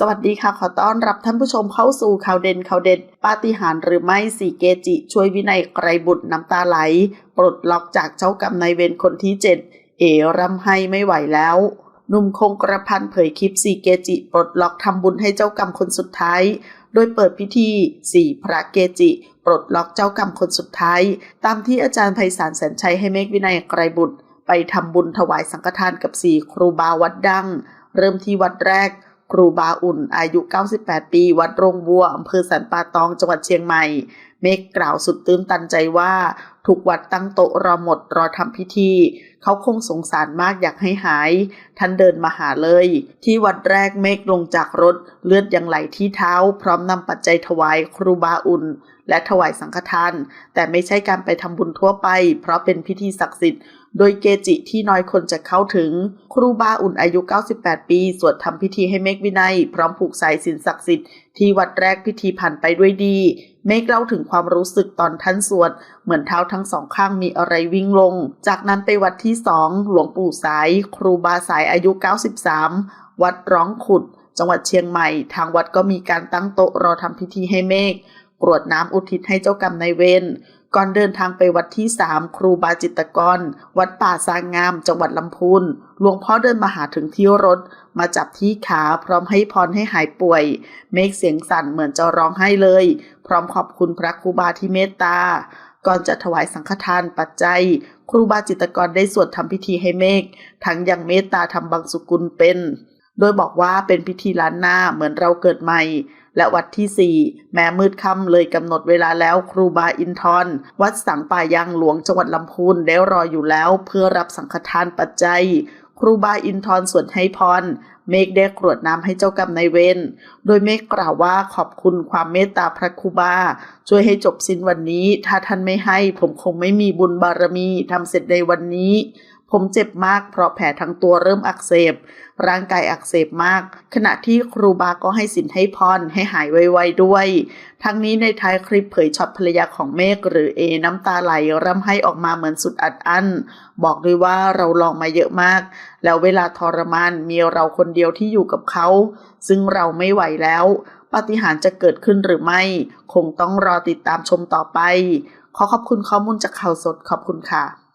สวัสดีค่ะ ขอต้อนรับท่านผู้ชมเข้าสู่ข่าวเด่นข่าวเด็ดปาฏิหาริย์หรือไม่สีเกจิ ช่วยวินัยไกรบุตรน้ำตาไหล ปลดล็อกจากเจ้ากรรมนายเวรคนที่เจ็ดเอร่ำให้ไม่ไหวแล้วหนุ่มคงกระพันเผยคลิปสีเกจิ ปลดล็อกทำบุญให้เจ้ากรรมคนสุดท้าย โดยเปิดพิธีสี่พระเกจิ ปลดล็อกเจ้ากรรมคนสุดท้าย ตามที่อาจารย์ไพศาลแสนชัยให้เมฆวินัยไกรบุตร ไปทำบุญถวายสังฆทานกับสี่ครูบาวัดดัง เริ่มที่วัดแรก ครูบาอุ่นอายุ 98 ปี วัดโรงบัวอำเภอสันป่าตอง จังหวัดเชียงใหม่ เมฆกล่าวสุดตื้นตันใจว่า ทุกวัดตั้งโต๊ะรอหมดรอทำพิธี เขาคงสงสารมากอยากให้หาย ท่านเดินมาหาเลย ที่วัดแรกเมฆลงจากรถ เลือดยังไหลที่เท้า พร้อมนำปัจจัยถวายครูบาอุ่น และถวายสังฆทาน แต่ไม่ใช่การไปทำบุญทั่วไป เพราะเป็นพิธีศักดิ์สิทธิ์โดยเกจิที่น้อยคนจะเข้าถึง ครูบาอุ่นอายุ 98 ปี สวดทำพิธีให้เมฆวินัย พร้อมผูกสายสินศักดิ์สิทธิ์ ที่วัดแรกพิธีผ่านไปด้วยดี เมฆเล่าถึงความรู้สึกตอนท่านสวด เหมือนเท้าทั้งสองข้างมีอะไรวิ่งลง จากนั้นไปวัดที่สองหลวงปู่สาย ครูบาสายอายุ 93 วัดร้องขุด จังหวัดเชียงใหม่ ทางวัดก็มีการตั้งโต๊ะรอทำพิธีให้เมฆกรวดน้ำอุทิศให้เจ้ากรรมนายเวร ก่อนเดินทางไปวัดที่สามครูบาจิตกร วัดป่าสางงาม จังหวัดลำพูนหลวงพ่อเดินมาหาถึงที่รถ มาจับที่ขาพร้อมให้พรให้หายป่วย เมฆเสียงสั่นเหมือนจะร้องไห้เลย พร้อมขอบคุณพระครูบาที่เมตตา ก่อนจะถวายสังฆทานปัจจัย ครูบาจิตกรได้สวดทำพิธีให้เมฆทั้งยังเมตตาทำบังสุกุลเป็น โดยบอกว่าเป็นพิธีล้านหน้าเหมือนเราเกิดใหม่ และวัดที่สี่แม้มืดค่ำเลยกำหนดเวลาแล้วครูบาอินทร์วัดสังป่ายางหลวงจังหวัดลำพูนได้รออยู่แล้วเพื่อรับสังฆทานปัจจัย ครูบาอินทร์สวดให้พรเมฆได้กรวดน้ำให้เจ้ากรรมนายเวร โดยเมฆกล่าวว่าขอบคุณความเมตตาพระครูบา ช่วยให้จบสิ้นวันนี้ ถ้าท่านไม่ให้ผมคงไม่มีบุญบารมีทำเสร็จในวันนี้ ผมเจ็บมากเพราะแผลทั้งตัวเริ่มอักเสบ ร่างกายอักเสบมาก ขณะที่ครูบาก็ให้สินให้พรให้หายไวๆด้วย ทั้งนี้ในท้ายคลิปเผยช็อตภรรยาของเมฆหรือเอน้ำตาไหลร่ำให้ออกมาเหมือนสุดอัดอั้น บอกด้วยว่าเราลองมาเยอะมาก แล้วเวลาทรมานมีเราคนเดียวที่อยู่กับเขา ซึ่งเราไม่ไหวแล้วปาฏิหาริย์จะเกิดขึ้นหรือไม่ คงต้องรอติดตามชมต่อไป ขอขอบคุณข้อมูลจากข่าวสดขอบคุณค่ะ